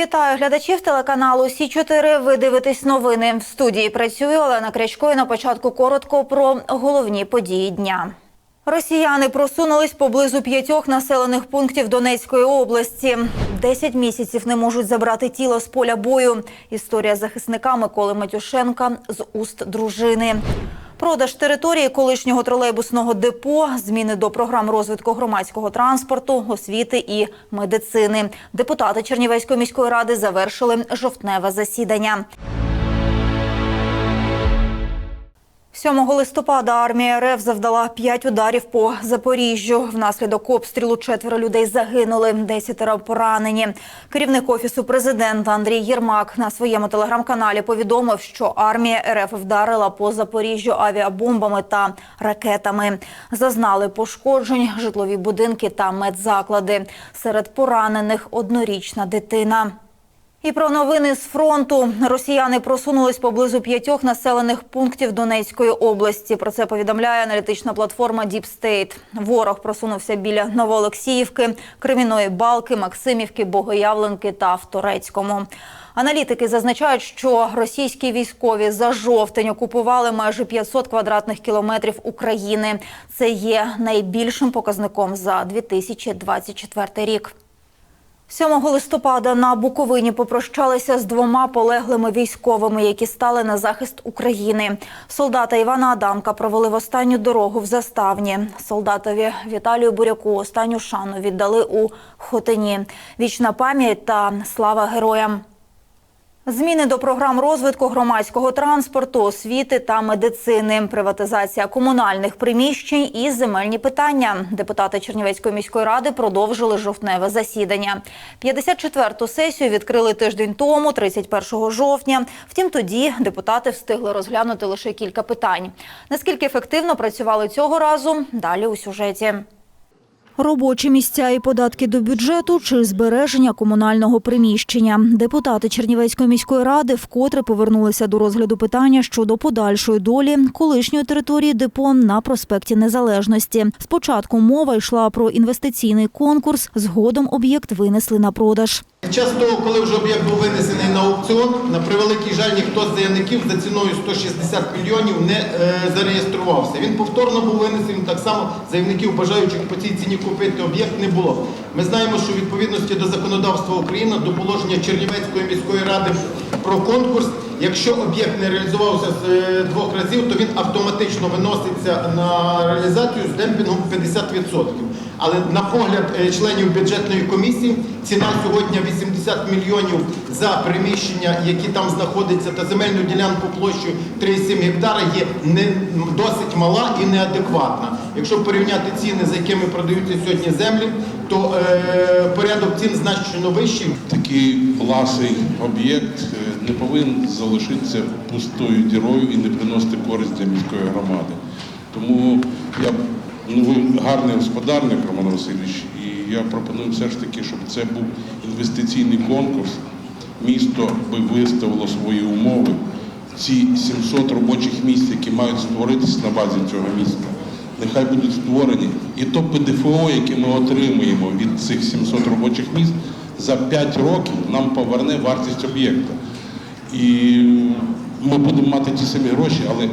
Вітаю глядачів телеканалу Сі 4 Ви дивитесь новини. В студії працює Олена Крячко. І на початку коротко про головні події дня. Росіяни просунулись поблизу п'ятьох населених пунктів Донецької області. Десять місяців не можуть забрати тіло з поля бою. Історія захисника Миколи Матюшенка з уст дружини. Продаж території колишнього тролейбусного депо, зміни до програм розвитку громадського транспорту, освіти і медицини. Депутати Чернівецької міської ради завершили жовтневе засідання. 7 листопада армія РФ завдала 5 ударів по Запоріжжю. Внаслідок обстрілу четверо людей загинули, десятеро поранені. Керівник офісу президента Андрій Єрмак на своєму телеграм-каналі повідомив, що армія РФ вдарила по Запоріжжю авіабомбами та ракетами. Зазнали пошкоджень житлові будинки та медзаклади. Серед поранених однорічна дитина. І про новини з фронту. Росіяни просунулись поблизу п'ятьох населених пунктів Донецької області. Про це повідомляє аналітична платформа Deep State. Ворог просунувся біля Новоолексіївки, Креміної Балки, Максимівки, Богоявленки та в Торецькому. Аналітики зазначають, що російські військові за жовтень окупували майже 500 квадратних кілометрів України. Це є найбільшим показником за 2024 рік. 7 листопада на Буковині попрощалися з двома полеглими військовими, які стали на захист України. Солдата Івана Адамка провели в останню дорогу в заставні. Солдатові Віталію Буряку останню шану віддали у Хотині. Вічна пам'ять та слава героям. Зміни до програм розвитку громадського транспорту, освіти та медицини, приватизація комунальних приміщень і земельні питання. Депутати Чернівецької міської ради продовжили жовтневе засідання. 54-ту сесію відкрили тиждень тому, 31 жовтня. Втім, тоді депутати встигли розглянути лише кілька питань. Наскільки ефективно працювали цього разу? Далі у сюжеті. Робочі місця і податки до бюджету чи збереження комунального приміщення. Депутати Чернівецької міської ради вкотре повернулися до розгляду питання щодо подальшої долі колишньої території депо на проспекті Незалежності. Спочатку мова йшла про інвестиційний конкурс. Згодом об'єкт винесли на продаж. Під час того, коли вже об'єкт був винесений на аукціон, на превеликий жаль, ніхто з заявників за ціною 160 мільйонів не е, зареєструвався. Він повторно був винесений, так само заявників, бажаючих по цій ціні купити об'єкт, не було. Ми знаємо, що відповідності до законодавства України, до положення Чернівецької міської ради про конкурс, якщо об'єкт не реалізувався з е, двох разів, то він автоматично виноситься на реалізацію з демпінгом 50%. Але на погляд е, членів бюджетної комісії ціна сьогодні 80 мільйонів за приміщення, які там знаходяться, та земельну ділянку площею 3,7 гектара є не досить мала і неадекватна. Якщо порівняти ціни, за якими продаються сьогодні землі, то е, порядок цін значно вищий. Такий власний об'єкт е, не повинен залишитися пустою дірою і не приносити користь для міської громади. Тому я ну ви гарний господарник, Роман Васильович, і я пропоную все ж таки, щоб це був інвестиційний конкурс. Місто би виставило свої умови. Ці 700 робочих місць, які мають створитися на базі цього міста, нехай будуть створені. І то ПДФО, яке ми отримуємо від цих 700 робочих місць, за 5 років нам поверне вартість об'єкта. І ми будемо мати ті самі гроші, але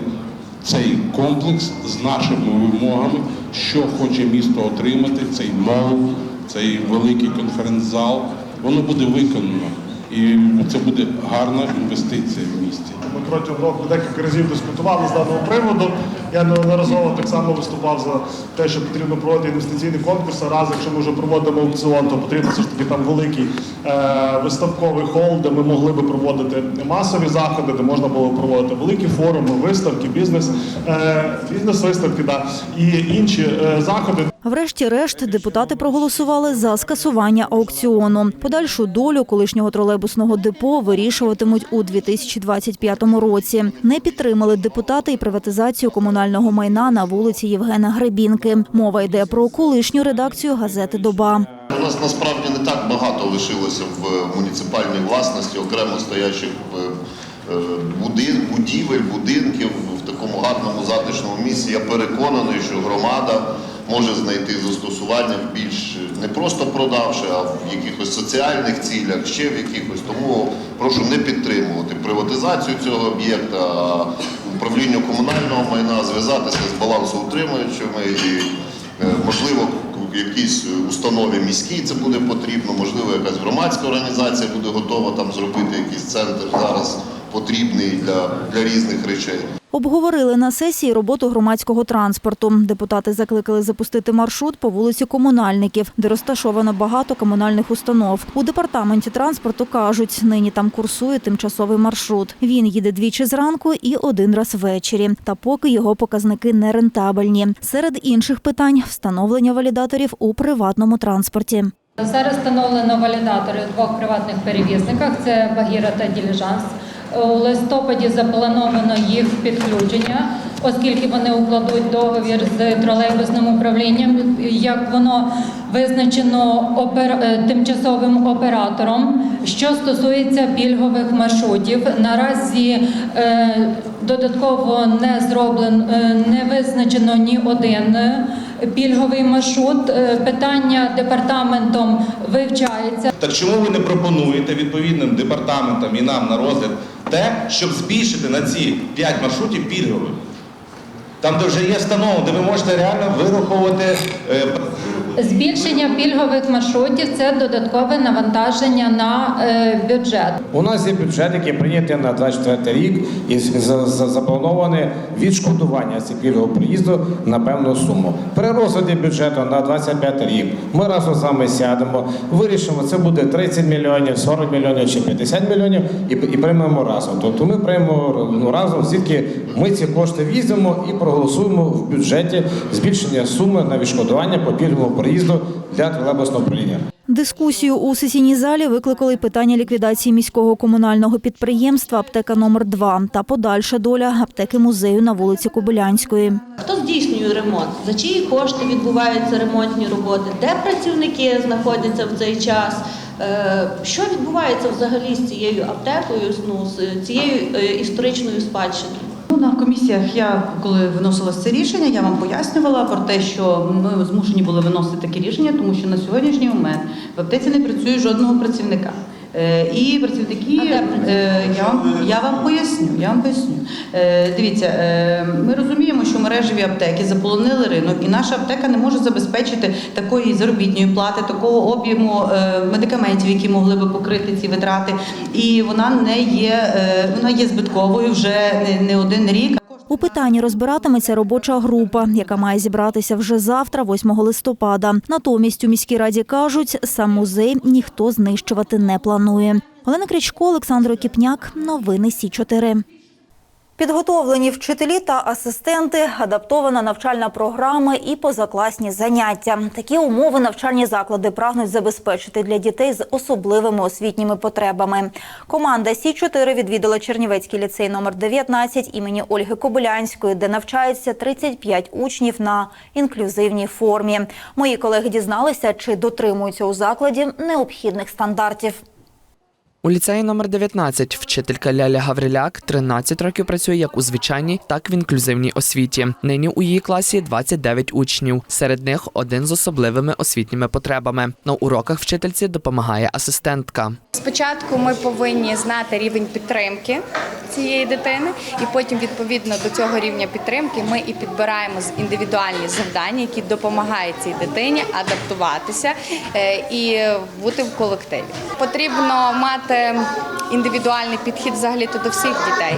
цей комплекс з нашими вимогами, що хоче місто отримати, цей мол, цей великий конференц-зал, воно буде виконано. І це буде гарна інвестиція в місті. Ми протягом року декілька разів дискутували з даного приводу. Я неодноразово так само виступав за те, що потрібно проводити інвестиційний конкурс. А раз, якщо ми вже проводимо аукціон, то потрібно все ж таки там великий е, виставковий хол, де ми могли би проводити масові заходи, де можна було проводити великі форуми, виставки, бізнес, е, бізнес-виставки да, і інші е, заходи. Врешті-решт депутати проголосували за скасування аукціону. Подальшу долю колишнього тролейбусного депо вирішуватимуть у 2025 році. Не підтримали депутати і приватизацію комунального майна на вулиці Євгена Гребінки. Мова йде про колишню редакцію газети Доба. У нас насправді не так багато лишилося в муніципальній власності окремо стоячих е, е, будівель, будинків в такому гарному затишному місці. Я переконаний, що громада може знайти застосування в більш не просто продавши, а в якихось соціальних цілях, ще в якихось. Тому прошу не підтримувати приватизацію цього об'єкта, а управлінню комунального майна зв'язатися з балансоутримуючими і, е, можливо, якійсь установі міській це буде потрібно, можливо, якась громадська організація буде готова там зробити якийсь центр зараз потрібний для, для різних речей. Обговорили на сесії роботу громадського транспорту. Депутати закликали запустити маршрут по вулиці комунальників, де розташовано багато комунальних установ. У департаменті транспорту кажуть, нині там курсує тимчасовий маршрут. Він їде двічі зранку і один раз ввечері. Та поки його показники не рентабельні. Серед інших питань встановлення валідаторів у приватному транспорті. Зараз встановлено валідатори у двох приватних перевізниках: це Багіра та Діліжанс. У листопаді заплановано їх підключення, оскільки вони укладуть договір з тролейбусним управлінням. Як воно визначено опер... е, тимчасовим оператором. Що стосується пільгових маршрутів, наразі е, додатково не зроблено, е, не визначено ні один е, пільговий маршрут. Е, Питання департаментом вивчається. Так чому ви не пропонуєте відповідним департаментам і нам на розгляд те, щоб збільшити на ці 5 маршрутів пільгових? Там, де вже є встановлено, де ви можете реально вираховувати е, Збільшення пільгових маршрутів це додаткове навантаження на е, бюджет. У нас є бюджет, який прийнятий на 24 рік, і за- за- заплановане відшкодування цих пільгового приїзду на певну суму. При розгляді бюджету на 25 рік ми разом з вами сядемо, вирішимо, це буде 30 мільйонів, 40 мільйонів чи 50 мільйонів, і, і приймемо разом. Тобто ми приймемо ну, разом, звідки ми ці кошти візьмемо і проголосуємо в бюджеті збільшення суми на відшкодування по пільговому приїзду для тролейбусного управління. Дискусію у сесійній залі викликали й питання ліквідації міського комунального підприємства аптека номер 2 та подальша доля аптеки музею на вулиці Кобилянської. Хто здійснює ремонт? За чиї кошти відбуваються ремонтні роботи? Де працівники знаходяться в цей час? Е, Що відбувається взагалі з цією аптекою, ну, з цією е, історичною спадщиною? Ну, на комісіях я коли виносила це рішення, я вам пояснювала про те, що ми змушені були виносити таке рішення, тому що на сьогоднішній момент в аптеці не працює жодного працівника. Е, І працівники, е, я вам, я вам поясню, я вам поясню. Е, Дивіться, ми розуміємо, що мережеві аптеки заполонили ринок, і наша аптека не може забезпечити такої заробітної плати, такого об'єму медикаментів, які могли би покрити ці витрати. І вона не є, вона є збитковою вже не один рік. У питанні розбиратиметься робоча група, яка має зібратися вже завтра, 8 листопада. Натомість у міській раді кажуть, сам музей ніхто знищувати не планує. Олена Крічко, Олександр Кіпняк, Новини Сі 4 Підготовлені вчителі та асистенти, адаптована навчальна програма і позакласні заняття. Такі умови навчальні заклади прагнуть забезпечити для дітей з особливими освітніми потребами. Команда Сі 4 відвідала Чернівецький ліцей номер 19 імені Ольги Кобилянської, де навчається 35 учнів на інклюзивній формі. Мої колеги дізналися, чи дотримуються у закладі необхідних стандартів. У ліцеї номер 19 вчителька Ляля Гавриляк 13 років працює як у звичайній, так і в інклюзивній освіті. Нині у її класі 29 учнів. Серед них один з особливими освітніми потребами. На уроках вчительці допомагає асистентка. Спочатку ми повинні знати рівень підтримки цієї дитини, і потім, відповідно до цього рівня підтримки, ми і підбираємо індивідуальні завдання, які допомагають цій дитині адаптуватися е, і бути в колективі. Потрібно мати індивідуальний підхід взагалі до всіх дітей,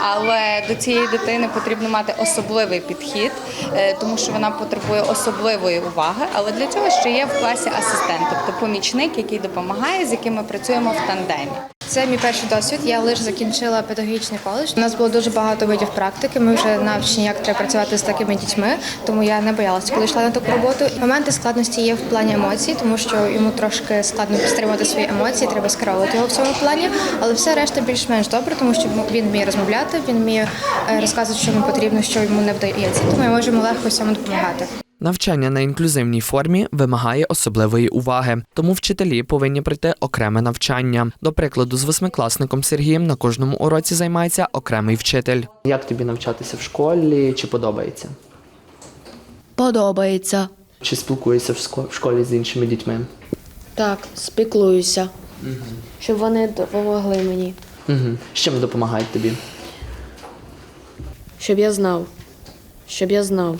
але до цієї дитини потрібно мати особливий підхід, е, тому що вона потребує особливої уваги. Але для цього ще є в класі асистент, тобто помічник, який допомагає, з яким ми працюємо в тандемі. Це мій перший досвід. Я лише закінчила педагогічний коледж. У нас було дуже багато видів практики. Ми вже навчені, як треба працювати з такими дітьми, тому я не боялася, коли йшла на таку роботу. Моменти складності є в плані емоцій, тому що йому трошки складно стримувати свої емоції, треба скеровувати його в цьому плані. Але все решта більш-менш добре, тому що він вміє розмовляти, він вміє е, розказувати, що йому потрібно, що йому не вдається. Тому ми можемо легко всьому допомагати. Навчання на інклюзивній формі вимагає особливої уваги, тому вчителі повинні пройти окреме навчання. До прикладу, з восьмикласником Сергієм на кожному уроці займається окремий вчитель. Як тобі навчатися в школі? Чи подобається? Подобається. Чи спілкуєшся в школі з іншими дітьми? Так, спіклуюся, щоб вони допомогли мені, Угу. З чим допомагають тобі? щоб я знав. Щоб я знав.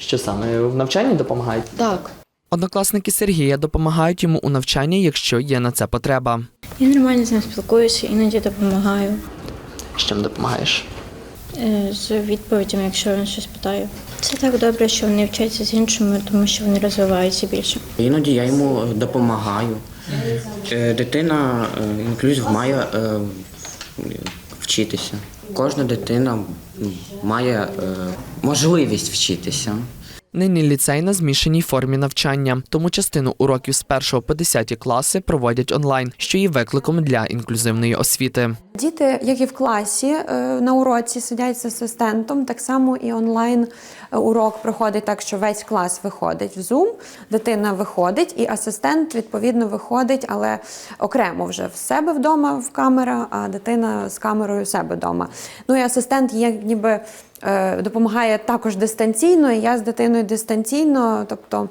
Що саме в навчанні допомагають? Так. Однокласники Сергія допомагають йому у навчанні, якщо є на це потреба. Я нормально з ним спілкуюся, іноді допомагаю З чим допомагаєш? е, з відповідями, якщо він щось питає. Це так добре, що вони вчаться з іншими, тому що вони розвиваються більше. Іноді я йому допомагаю. Е, Дитина е, інклюзив має вчитися. Кожна дитина має е, можливість вчитися. Нині ліцей на змішаній формі навчання, тому частину уроків з 1 по 10 класи проводять онлайн, що є викликом для інклюзивної освіти. Діти, як і в класі е, на уроці, сидять з асистентом. Так само і онлайн е, урок проходить так, що весь клас виходить в Zoom, дитина виходить, і асистент відповідно виходить, але окремо вже в себе вдома в камера, а дитина з камерою у себе вдома. Ну і асистент є ніби допомагає також дистанційно, і я з дитиною дистанційно, тобто.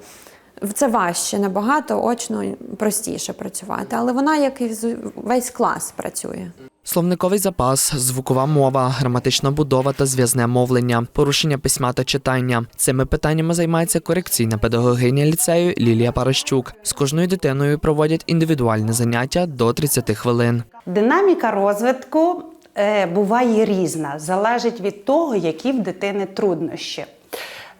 Це важче набагато, очно простіше працювати, але вона, як і весь клас, працює. Словниковий запас, звукова мова, граматична будова та зв'язне мовлення, порушення письма та читання. Цими питаннями займається корекційна педагогиня ліцею Лілія Паращук. З кожною дитиною проводять індивідуальне заняття до 30 хвилин. Динаміка розвитку е, буває різна, залежить від того, які в дитини труднощі.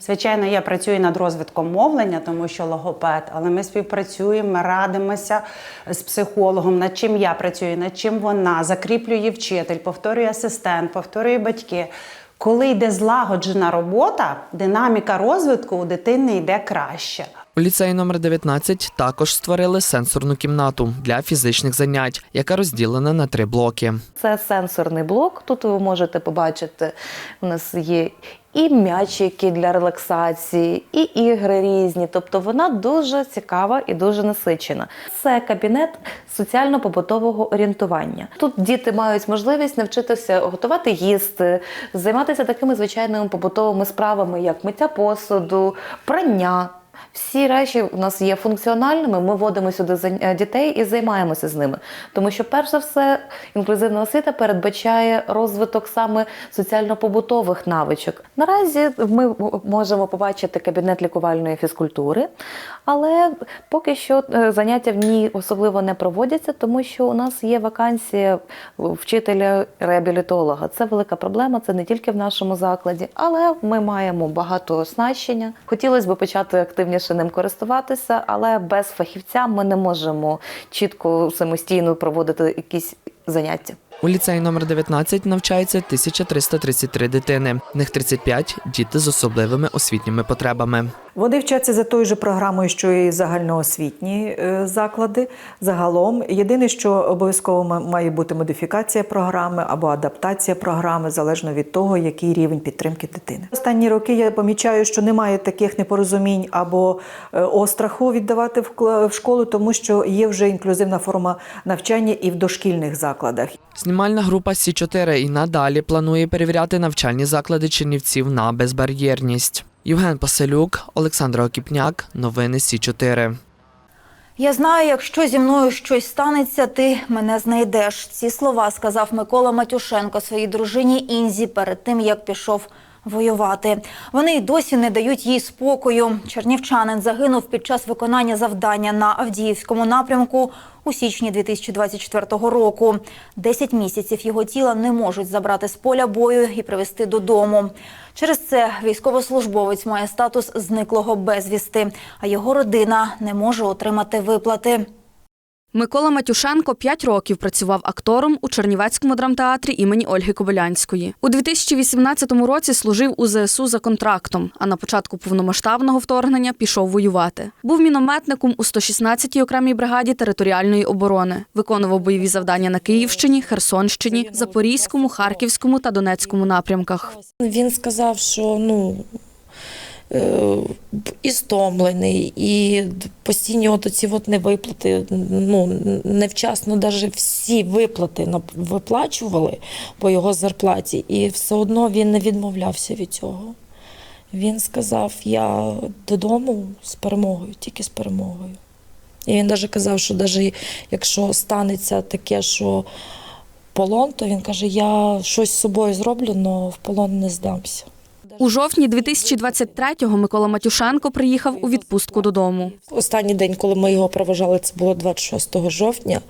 Звичайно, я працюю над розвитком мовлення, тому що логопед, але ми співпрацюємо, ми радимося з психологом, над чим я працюю, над чим вона, закріплює вчитель, повторює асистент, повторює батьки. Коли йде злагоджена робота, динаміка розвитку у дитини йде краще. У ліцеї номер 19 також створили сенсорну кімнату для фізичних занять, яка розділена на три блоки. Це сенсорний блок. Тут ви можете побачити, у нас є і м'ячики для релаксації, і ігри різні. Тобто вона дуже цікава і дуже насичена. Це кабінет соціально-побутового орієнтування. Тут діти мають можливість навчитися готувати їсти, займатися такими звичайними побутовими справами, як миття посуду, прання. Всі речі у нас є функціональними. Ми вводимо сюди е, дітей і займаємося з ними. Тому що, перш за все, інклюзивна освіта передбачає розвиток саме соціально-побутових навичок. Наразі ми можемо побачити кабінет лікувальної фізкультури, але поки що е, заняття в ній особливо не проводяться, тому що у нас є вакансія вчителя-реабілітолога. Це велика проблема, це не тільки в нашому закладі, але ми маємо багато оснащення. Хотілося б почати активніше ним користуватися, але без фахівця ми не можемо чітко самостійно проводити якісь заняття. У ліцеї номер 19 навчається 1333 дитини. В них 35 – діти з особливими освітніми потребами. Вони вчаться за тою же програмою, що і загальноосвітні е, заклади. Загалом єдине, що обов'язково має бути модифікація програми або адаптація програми, залежно від того, який рівень підтримки дитини. Останні роки я помічаю, що немає таких непорозумінь або е, остраху віддавати в школу, тому що є вже інклюзивна форма навчання і в дошкільних закладах. Знімальна група Сі 4 і надалі планує перевіряти навчальні заклади чернівців на безбар'єрність. Євген Паселюк, Олександр Окіпняк. Новини Сі 4 Я знаю, якщо зі мною щось станеться, ти мене знайдеш. Ці слова сказав Микола Матюшенко своїй дружині Інзі перед тим, як пішов воювати. Вони й досі не дають їй спокою. Чернівчанин загинув під час виконання завдання на Авдіївському напрямку у січні 2024 року. Десять місяців його тіла не можуть забрати з поля бою і привезти додому. Через це військовослужбовець має статус зниклого безвісти, а його родина не може отримати виплати. Микола Матюшенко 5 років працював актором у Чернівецькому драмтеатрі імені Ольги Кобилянської. У 2018 році служив у ЗСУ за контрактом, а на початку повномасштабного вторгнення пішов воювати. Був мінометником у 116-й окремій бригаді територіальної оборони. Виконував бойові завдання на Київщині, Херсонщині, Запорізькому, Харківському та Донецькому напрямках. Він сказав, що ну. Е, І стомлений, і постійні от оці от невиплати, ну невчасно навіть всі виплати виплачували по його зарплаті, і все одно він не відмовлявся від цього. Він сказав: я додому з перемогою, тільки з перемогою. І він навіть казав, що навіть якщо станеться таке, що полон, то він каже, я щось з собою зроблю, але в полон не здамся. У жовтні 2023-го Микола Матюшенко приїхав у відпустку додому. Останній день, коли ми його проважали, це було 26 жовтня,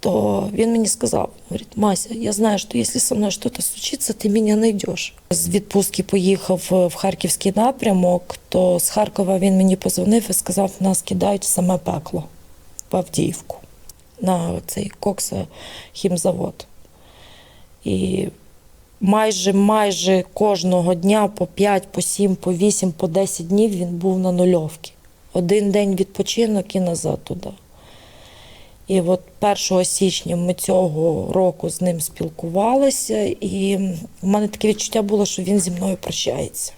то він мені сказав: говорить, Мася, я знаю, що якщо зі мною щось случиться, ти мене знайдеш. З відпустки поїхав в Харківський напрямок, то з Харкова він мені позвонив і сказав, нас кидають в саме пекло в Авдіївку на цей кокса хімзавод. І майже майже кожного дня по 5, по 7, по 8, по 10 днів він був на нульовці. Один день відпочинок і назад туди. І от 1 січня ми цього року з ним спілкувалися, і в мене таке відчуття було, що він зі мною прощається.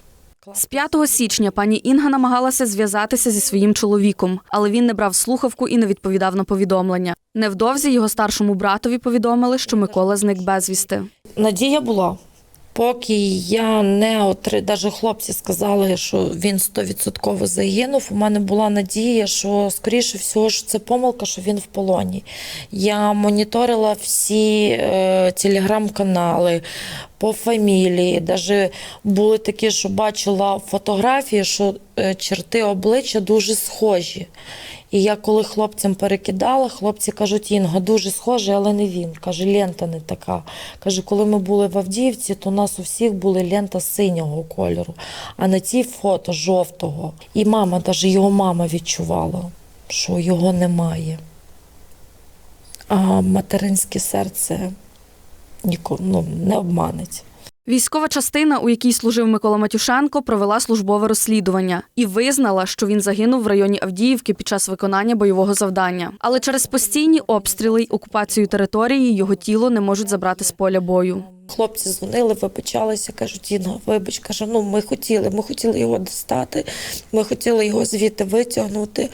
З 5 січня пані Інга намагалася зв'язатися зі своїм чоловіком, але він не брав слухавку і не відповідав на повідомлення. Невдовзі його старшому братові повідомили, що Микола зник безвісти. Надія була. Поки я не отри... навіть хлопці сказали, що він стовідсотково загинув. У мене була надія, що скоріше всього що це помилка, що він в полоні. Я моніторила всі е, телеграм-канали по фамілії. Навіть були такі, що бачила фотографії, що е, черти обличчя дуже схожі. І я коли хлопцям перекидала, хлопці кажуть, Інга, дуже схожий, але не він. Каже, лента не така. Каже, коли ми були в Авдіївці, то у нас у всіх були лента синього кольору, а на цій фото жовтого. І мама, навіть його мама відчувала, що його немає. А материнське серце ну, не обманеться. Військова частина, у якій служив Микола Матюшенко, провела службове розслідування і визнала, що він загинув в районі Авдіївки під час виконання бойового завдання. Але через постійні обстріли й окупацію території його тіло не можуть забрати з поля бою. Хлопці дзвонили, вибачалися, кажуть, Інга, вибач, каже, ну ми хотіли, ми хотіли його достати, ми хотіли його звідти витягнути,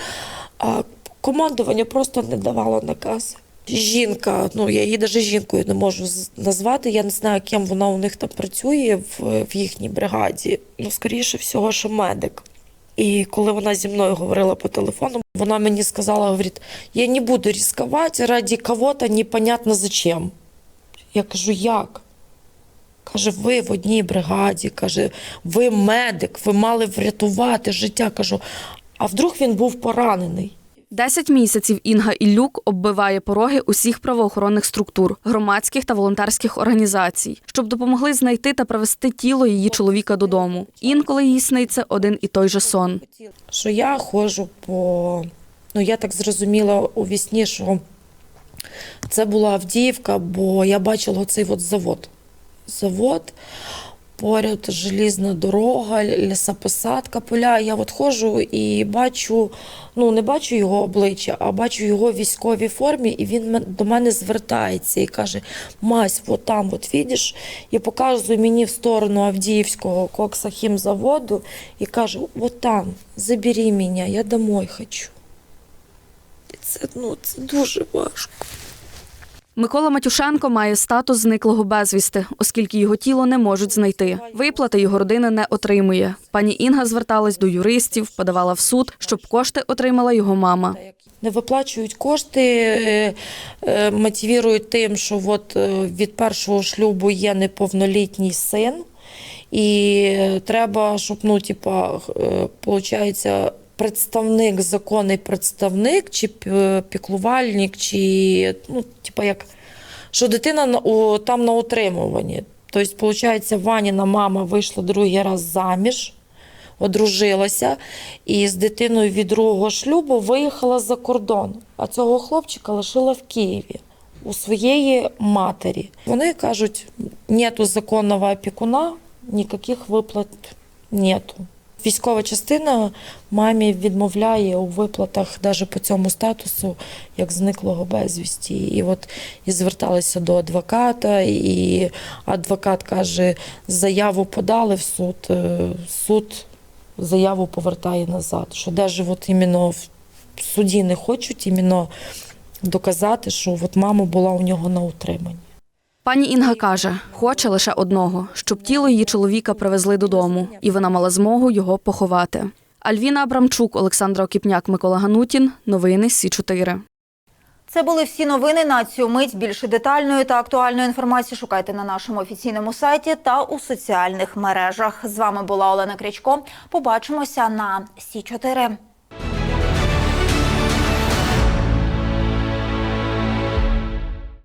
а командування просто не давало накази. Жінка, ну я її навіть жінкою не можу назвати. Я не знаю, ким вона у них там працює в, в їхній бригаді. Ну, скоріше всього, що медик. І коли вона зі мною говорила по телефону, вона мені сказала: говорить, я не буду ризикувати раді кого-то непонятно зачем. Я кажу, як? Каже, ви в одній бригаді, каже, ви медик, ви мали врятувати життя. Кажу, а вдруг він був поранений? Десять місяців Інга Іллюк оббиває пороги усіх правоохоронних структур, громадських та волонтерських організацій, щоб допомогли знайти та привезти тіло її чоловіка додому. Інколи їй сниться один і той же сон. Що я ходжу по. Ну, я так зрозуміла у вісні, що це була Авдіївка, бо я бачила цей от завод. Завод, поряд желізна дорога, лісопосадка, поля. Я от ходжу і бачу, ну не бачу його обличчя, а бачу його військовій формі, і він до мене звертається і каже: Мась, от там, от видиш, і показує мені в сторону Авдіївського кокса хімзаводу і каже: от там, забери мене, я домой хочу. І це, ну, це дуже важко. Микола Матюшенко має статус зниклого безвісти, оскільки його тіло не можуть знайти. Виплати його родина не отримує. Пані Інга зверталась до юристів, подавала в суд, щоб кошти отримала його мама. Не виплачують кошти, е, е, мотивують тим, що от е, від першого шлюбу є неповнолітній син, і треба, щоб ну, типа, получається, представник, законний представник, чи піклувальник, чи ну, типа як що дитина там на утримуванні. Тобто, виходить, Ваніна мама вийшла другий раз заміж одружилася і з дитиною від другого шлюбу виїхала за кордон. А цього хлопчика лишила в Києві у своєї матері. Вони кажуть, нету законного опікуна, ніяких виплат нету. Військова частина мамі відмовляє у виплатах навіть по цьому статусу, як зниклого безвісті. І от і зверталися до адвоката, і адвокат каже, заяву подали в суд, е, суд заяву повертає назад. Що навіть от іменно в суді не хочуть іменно доказати, що от мама була у нього на утриманні. Пані Інга каже, хоче лише одного, щоб тіло її чоловіка привезли додому, і вона мала змогу його поховати. Альвіна Абрамчук, Олександра Окіпняк, Микола Ганутін. Новини Сі 4 Це були всі новини на цю мить. Більше детальної та актуальної інформації шукайте на нашому офіційному сайті та у соціальних мережах. З вами була Олена Крячко. Побачимося на Сі 4